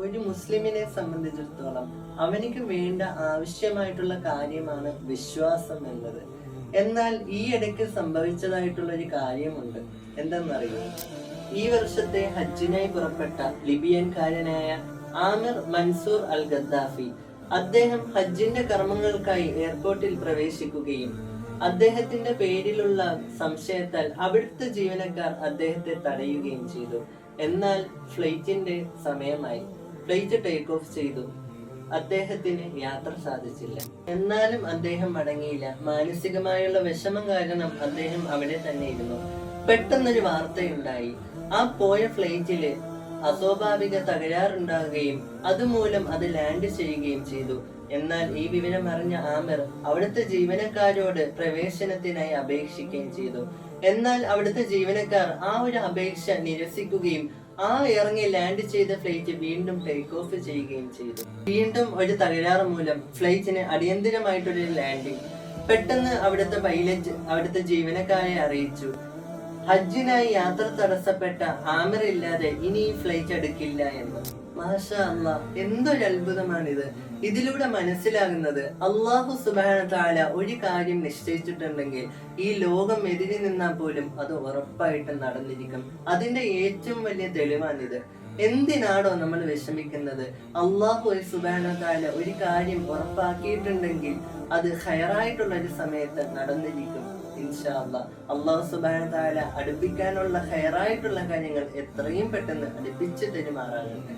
ഒരു മുസ്ലിമിനെ സംബന്ധിച്ചിടത്തോളം അവനിക്ക് വേണ്ട ആവശ്യമായിട്ടുള്ള കാര്യമാണ് വിശ്വാസം എന്നത്. എന്നാൽ ഈ ഇടയ്ക്ക് സംഭവിച്ചതായിട്ടുള്ള ഒരു കാര്യമുണ്ട്. എന്തെന്നറിയോ? ഈ വർഷത്തെ ഹജ്ജിനായി പുറപ്പെട്ട ലിബിയൻകാരനായ ആമിർ മൻസൂർ അൽ ഗദ്ദാഫി അദ്ദേഹം ഹജ്ജിന്റെ കർമ്മങ്ങൾക്കായി എയർപോർട്ടിൽ പ്രവേശിക്കുകയും അദ്ദേഹത്തിന്റെ പേരിലുള്ള സംശയത്താൽ അവിടുത്തെ ജീവനക്കാർ അദ്ദേഹത്തെ തടയുകയും ചെയ്തു. എന്നാൽ ഫ്ലൈറ്റിന്റെ സമയമായി. ഫ്ലൈറ്റ് ടേക്ക് ഓഫ് ചെയ്തു. അദ്ദേഹത്തിന് യാത്ര സാധിച്ചില്ല. എന്നാലും അദ്ദേഹം മടങ്ങിയില്ല. മാനസികമായുള്ള വിഷമം കാരണം അദ്ദേഹം അവിടെ തന്നെ ഇരുന്നു. പെട്ടെന്നൊരു വാർത്തയുണ്ടായി. ആ പോയ ഫ്ലൈറ്റിൽ അസ്വാഭാവിക തകരാറുണ്ടാകുകയും അതുമൂലം അത് ലാൻഡ് ചെയ്യുകയും ചെയ്തു. എന്നാൽ ഈ വിവരം അറിഞ്ഞ ആമിർ അവിടുത്തെ ജീവനക്കാരോട് പ്രവേശനത്തിനായി അപേക്ഷിക്കുകയും ചെയ്തു. എന്നാൽ അവിടുത്തെ ജീവനക്കാർ ആ ഒരു അപേക്ഷ നിരസിക്കുകയും ആ ഇറങ്ങി ലാൻഡ് ചെയ്ത ഫ്ലൈറ്റ് വീണ്ടും ടേക്ക് ഓഫ് ചെയ്യുകയും ചെയ്തു. വീണ്ടും ഒരു തകരാറ് മൂലം ഫ്ലൈറ്റിന് അടിയന്തിരമായിട്ടൊരു ലാൻഡിംഗ് പെട്ടെന്ന് അവിടുത്തെ പൈലറ്റ് അവിടുത്തെ ജീവനക്കാരെ അറിയിച്ചു. ഹജ്ജിനായി യാത്ര തടസ്സപ്പെട്ട ആമിർ ഇല്ലാതെ ഇനി ഈ ഫ്ലൈറ്റ് എടുക്കില്ല എന്ന്. മാഷാ അല്ല എന്തൊരു അത്ഭുതമാണിത്. ഇതിലൂടെ മനസ്സിലാകുന്നത് അള്ളാഹു സുബാന താല ഒരു കാര്യം നിശ്ചയിച്ചിട്ടുണ്ടെങ്കിൽ ഈ ലോകം എതിരി നിന്നാൽ പോലും അത് ഉറപ്പായിട്ട് നടന്നിരിക്കും. അതിന്റെ ഏറ്റവും വലിയ തെളിവാണിത്. എന്തിനാണോ നമ്മൾ വിഷമിക്കുന്നത്? അള്ളാഹു ഒരു സുബാന താല ഒരു കാര്യം ഉറപ്പാക്കിയിട്ടുണ്ടെങ്കിൽ അത് ഹയറായിട്ടുള്ള ഒരു സമയത്ത് നടന്നിരിക്കും. അള്ളാഹു സുബാന താല അടുപ്പിക്കാനുള്ള ഹെയറായിട്ടുള്ള കാര്യങ്ങൾ എത്രയും പെട്ടെന്ന് അടുപ്പിച്ച് തരുമാറാകട്ടെ